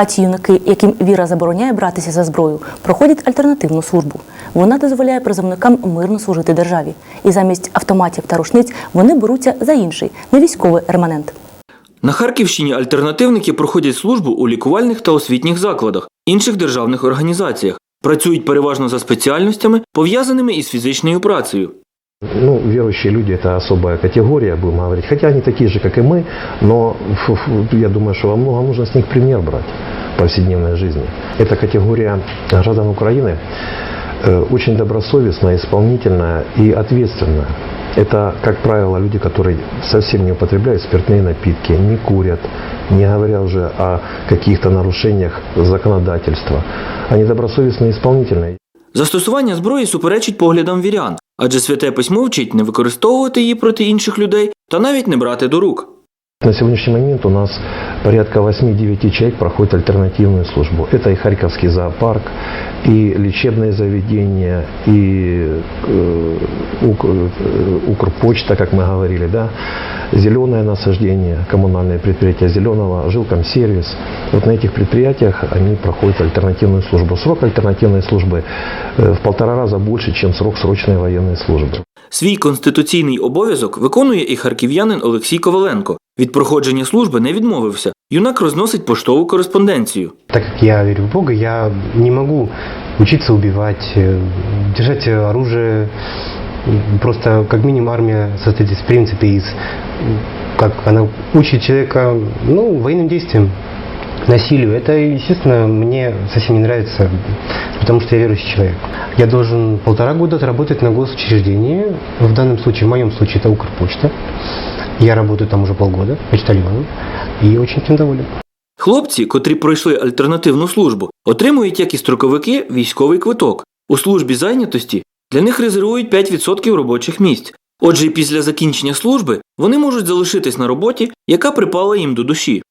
А ті юнаки, яким віра забороняє братися за зброю, проходять альтернативну службу. Вона дозволяє призовникам мирно служити державі. І замість автоматів та рушниць вони беруться за інший, не військовий реманент. На Харківщині альтернативники проходять службу у лікувальних та освітніх закладах, інших державних організаціях. Працюють переважно за спеціальностями, пов'язаними із фізичною працею. Ну, верующие люди – это особая категория, будем говорить. Хотя они такие же, как и мы, но фу- фу, я думаю, что во многом нужно с них пример брать повседневной жизни. Эта категория граждан Украины э, очень добросовестная, исполнительная и ответственная. Это, как правило, люди, которые совсем не употребляют спиртные напитки, не курят, не говоря уже о каких-то нарушениях законодательства. Они добросовестные и исполнительные. Застосування зброї суперечить поглядам вірян, адже святе письмо вчить не використовувати її проти інших людей та навіть не брати до рук. На сегодняшний момент у нас порядка 8-9 человек проходят альтернативную службу. Это и Харьковский зоопарк, и лечебные заведения, и э, Ук- э, Укрпочта, как мы говорили, да, зеленое насаждение, коммунальное предприятие зеленого, жилкомсервис. Вот на этих предприятиях они проходят альтернативную службу. Срок альтернативной службы э, в полтора раза больше, чем срок срочной военной службы. Свій конституційний обов'язок виконує і харків'янин Олексій Коваленко. Від проходження служби не відмовився. Юнак розносить поштову кореспонденцію. Так как я верю в Бога, я не могу учиться убивать, э, держать э, оружие. Просто как минимум армия состоит из в принципе из, м, как она учит человека, ну, военным действиям, насилию. Это, естественно, мне совсем не нравится, потому что я верующий человек. Я должен полтора года отработать на госучреждении. В данном случае, в моем случае, это Укрпочта. Я работаю там уже полгода почтальоном и очень этим доволен. Хлопці, котрі пройшли альтернативну службу, отримують, як і строковики, військовий квиток. У службі зайнятості для них резервують 5% робочих місць. Отже, і після закінчення служби вони можуть залишитись на роботі, яка припала їм до душі.